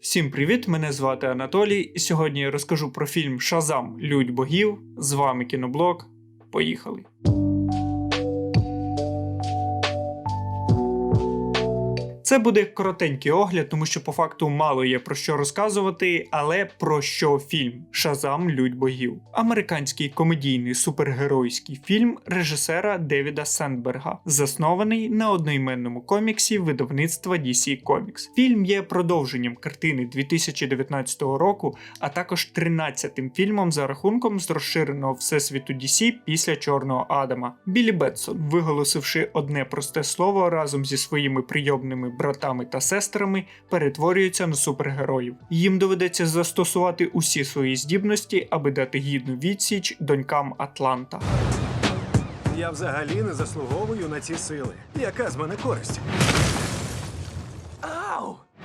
Всім привіт! Мене звати Анатолій, і сьогодні я розкажу про фільм Шазам Людь богів. З вами кіноблог. Поїхали! Це буде коротенький огляд, тому що по факту мало є про що розказувати, але про що фільм Шазам Людь богів. Американський комедійний супергеройський фільм режисера Девіда Сендберга, заснований на одноіменному коміксі видавництва DC Comics. Фільм є продовженням картини 2019 року, а також 13-тим фільмом за рахунком з розширеного всесвіту DC після Чорного Адама. Білі Бетсон, виголосивши одне просте слово разом зі своїми прийомними братами та сестрами, перетворюються на супергероїв. Їм доведеться застосувати усі свої здібності, аби дати гідну відсіч донькам Атланта. Я взагалі не заслуговую на ці сили. Яка з мене користь?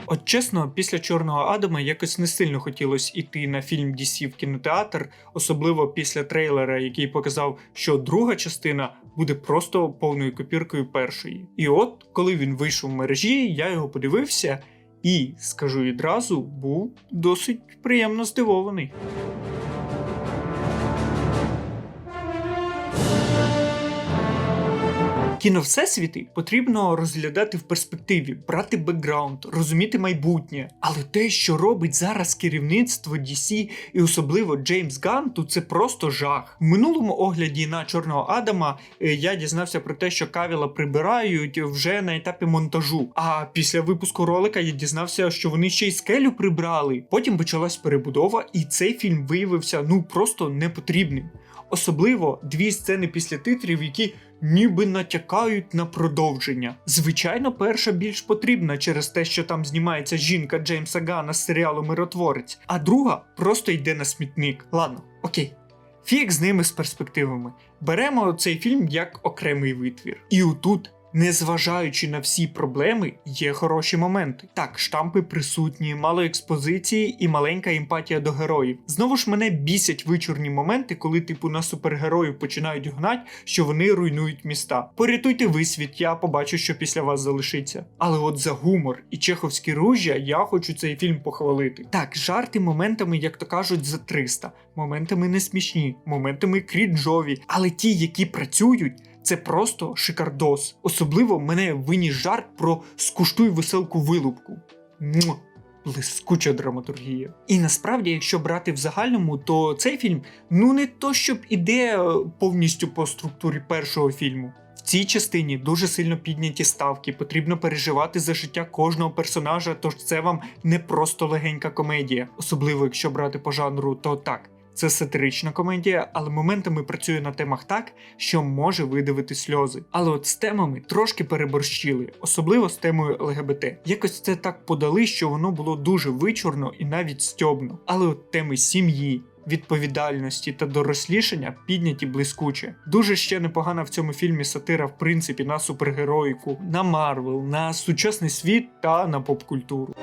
От чесно, після Чорного Адама якось не сильно хотілося йти на фільм DC в кінотеатр, особливо після трейлера, який показав, що друга частина буде просто повною копіркою першої. І от, коли він вийшов в мережі, я його подивився і, скажу відразу, був досить приємно здивований. Кіно Всесвіти потрібно розглядати в перспективі, брати бекграунд, розуміти майбутнє. Але те, що робить зараз керівництво DC і особливо Джеймс Ганн, то це просто жах. В минулому огляді на Чорного Адама е, я дізнався про те, що Кавіла прибирають вже на етапі монтажу. А після випуску ролика я дізнався, що вони ще й скелю прибрали. Потім почалась перебудова, і цей фільм виявився ну просто непотрібним. Особливо дві сцени після титрів, які ніби натякають на продовження. Звичайно, перша більш потрібна через те, що там знімається жінка Джеймса Гана з серіалу Миротворець, а друга просто йде на смітник. Ладно, окей. Фік з ними з перспективами. Беремо цей фільм як окремий витвір. І отут Незважаючи на всі проблеми, є хороші моменти. Так, штампи присутні, мало експозиції і маленька емпатія до героїв. Знову ж мене бісять вичурні моменти, коли типу на супергероїв починають гнать, що вони руйнують міста. Порятуйте ви світ, я побачу, що після вас залишиться. Але от за гумор і чеховські ружжя я хочу цей фільм похвалити. Так, жарти моментами, як то кажуть, за 300, моментами не смішні, моментами крінжові, але ті, які працюють. Це просто шикардос. Особливо мене виніс жарт про скуштуй веселку вилупку. Муа! Блискуча драматургія. І насправді, якщо брати в загальному, то цей фільм ну не то, щоб іде е, повністю по структурі першого фільму. В цій частині дуже сильно підняті ставки, потрібно переживати за життя кожного персонажа, тож це вам не просто легенька комедія, особливо якщо брати по жанру, то так. Це сатирична комедія, але моментами працює на темах так, що може видавити сльози. Але от з темами трошки переборщили, особливо з темою ЛГБТ. Якось це так подали, що воно було дуже вичурно і навіть стьобно. Але от теми сім'ї. Відповідальності та дорослішання підняті блискуче. Дуже ще непогана в цьому фільмі сатира, в принципі, на супергероїку, на Марвел, на сучасний світ та на поп-культуру.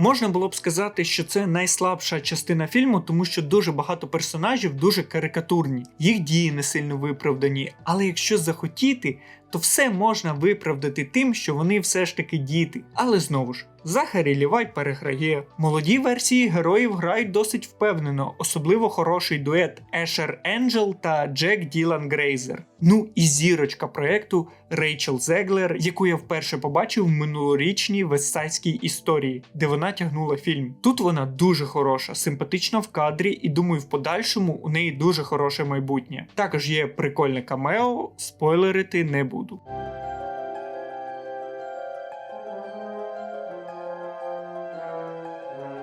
Можна було б сказати, що це найслабша частина фільму, тому що дуже багато персонажів дуже карикатурні, їх дії не сильно виправдані. Але якщо захотіти, то все можна виправдати тим, що вони все ж таки діти. Але знову ж, Захарі Лівай переграє. Молоді версії героїв грають досить впевнено, особливо хороший дует Ешер Енджел та Джек Ділан Грейзер. Ну і зірочка проекту Рейчел Зеглер, яку я вперше побачив в минулорічній вестсайдській історії, де вона тягнула фільм. Тут вона дуже хороша, симпатична в кадрі, і думаю, в подальшому у неї дуже хороше майбутнє. Також є прикольне камео, спойлерити не буду.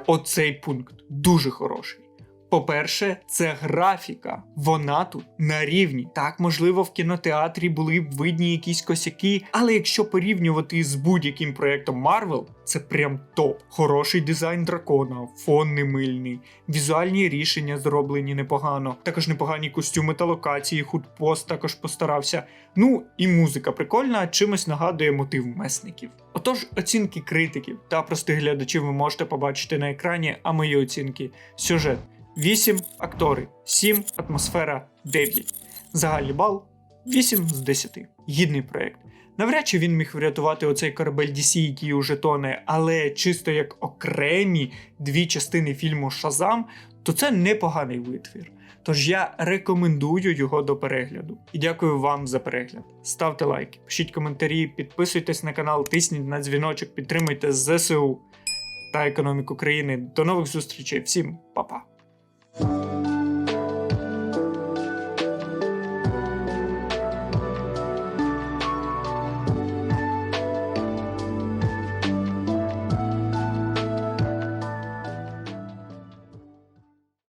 Оцей пункт дуже хороший. По-перше, це графіка. Вона тут на рівні. Так, можливо, в кінотеатрі були б видні якісь косяки, але якщо порівнювати з будь-яким проєктом Marvel, це прям топ. Хороший дизайн дракона, фон не мильний, візуальні рішення зроблені непогано. Також непогані костюми та локації, худпост також постарався. Ну і музика прикольна, чимось нагадує мотив месників. Отож, оцінки критиків та простих глядачів ви можете побачити на екрані, а мої оцінки сюжет. 8 актори, 7 атмосфера 9. Загальний бал 8 з 10. Гідний проект. Навряд чи він міг врятувати оцей корабель DC, який уже тоне, але чисто як окремі дві частини фільму Шазам, то це непоганий витвір. Тож я рекомендую його до перегляду. І дякую вам за перегляд. Ставте лайки, пишіть коментарі, підписуйтесь на канал, тисніть на дзвіночок, підтримуйте ЗСУ та економіку країни. До нових зустрічей. Всім па-па!